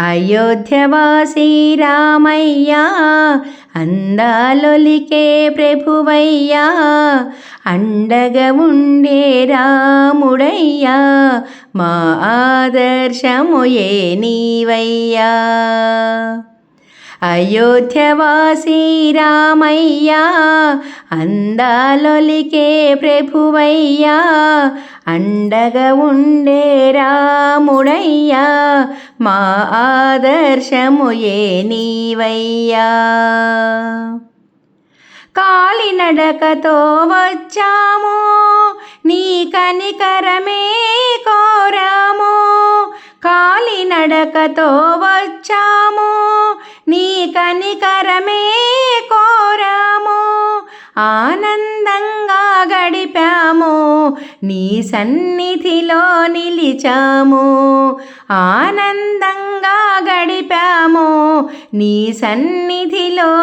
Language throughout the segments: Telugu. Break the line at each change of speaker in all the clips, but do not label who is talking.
అయోధ్యవాసీ రామయ్యా అందాలొలికే ప్రభువయ్యా అండగా ఉండే రాముడయ్యా మా ఆదర్శముయే నీవయ్యా. అయోధ్యవాసి రామయ్యా అందాలొలికే ప్రభువయ్యా అండగా ఉండే రాముడయ్యా మా ఆదర్శము ఏ నీవయ్యా. కాలినడకతో వచ్చాము నీ కనికరమే కోరాము కాలినడకతో వచ్చాము నీ కనికరమే కోరాము. ఆనందంగా గడిపాము. నీ సన్నిధిలో నిలిచాము. ఆనందంగా గడిపాము. నీ సన్నిధిలో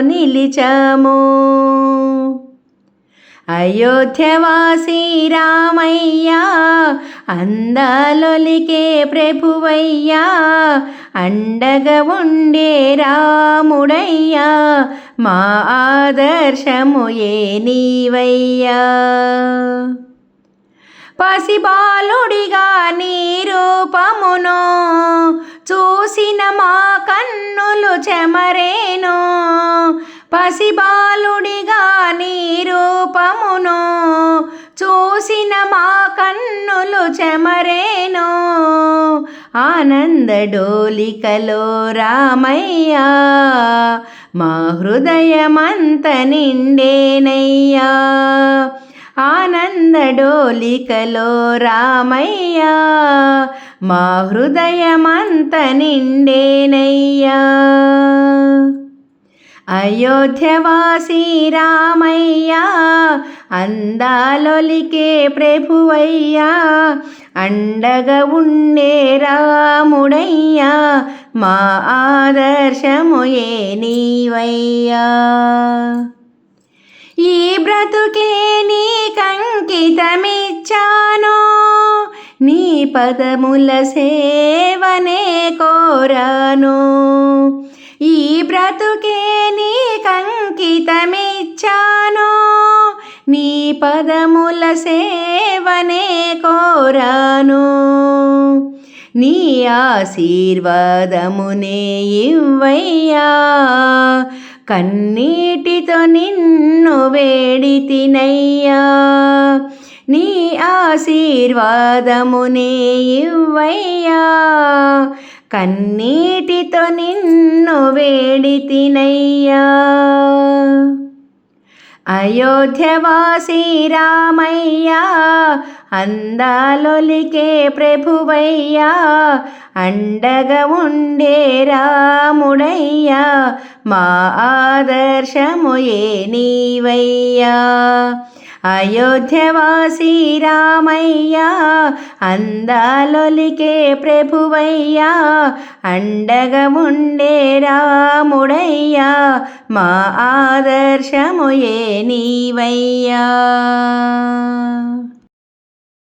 నిలిచాము. అయోధ్యవాసి రామయ్యా అందాలొలికే ప్రభువయ్యా అండగా ఉండే రాముడయ్యా మా ఆదర్శము ఏ నీవయ్యా? పసిబాలుడిగా నీ రూపమును చూసిన మా కన్నులు చెమరేను. పసిబాలుడిగా చెమరేనో? ఆనంద డోలికలో రామయ్యా మా హృదయమంత నిండేనయ్యా. ఆనంద డోలికలో రామయ్యా మా హృదయమంత నిండేనయ్యా. అయోధ్యవాసి రామయ్యా అందాలొలికే ప్రభువయ్యా అండగా ఉండే రాముడయ్యా మా ఆదర్శము ఏ నీవయ్యా. ఈ బ్రతుకే నీ కంకితమిచ్చాను పదముల సేవనే కోరాను. ఈ బ్రతుకే నీ కంకితమిచ్చాను నీ పదముల సేవనే కోరాను. నీ ఆశీర్వాదమునే ఇవ్వయ్యా. కన్నీటితో నిన్ను వేడి తినయ్యా. నీ ఆశీర్వాదమునే ఇవ్వయ్యా. కన్నీటితో నిన్ను వేడి తినయ్యా. అయోధ్యవాసి రామయ్యా అందాలొలికే ప్రభువయ్యా అండగా ఉండే రాముడయ్యా మా ఆదర్శము ఏ నీవయ్యా. అయోధ్యవాసి రామయ్యా అందాలొలికే ప్రభువయ్యా అండగా ఉండే రాముడయ్యా మా ఆదర్శముయే నీవయ్యా.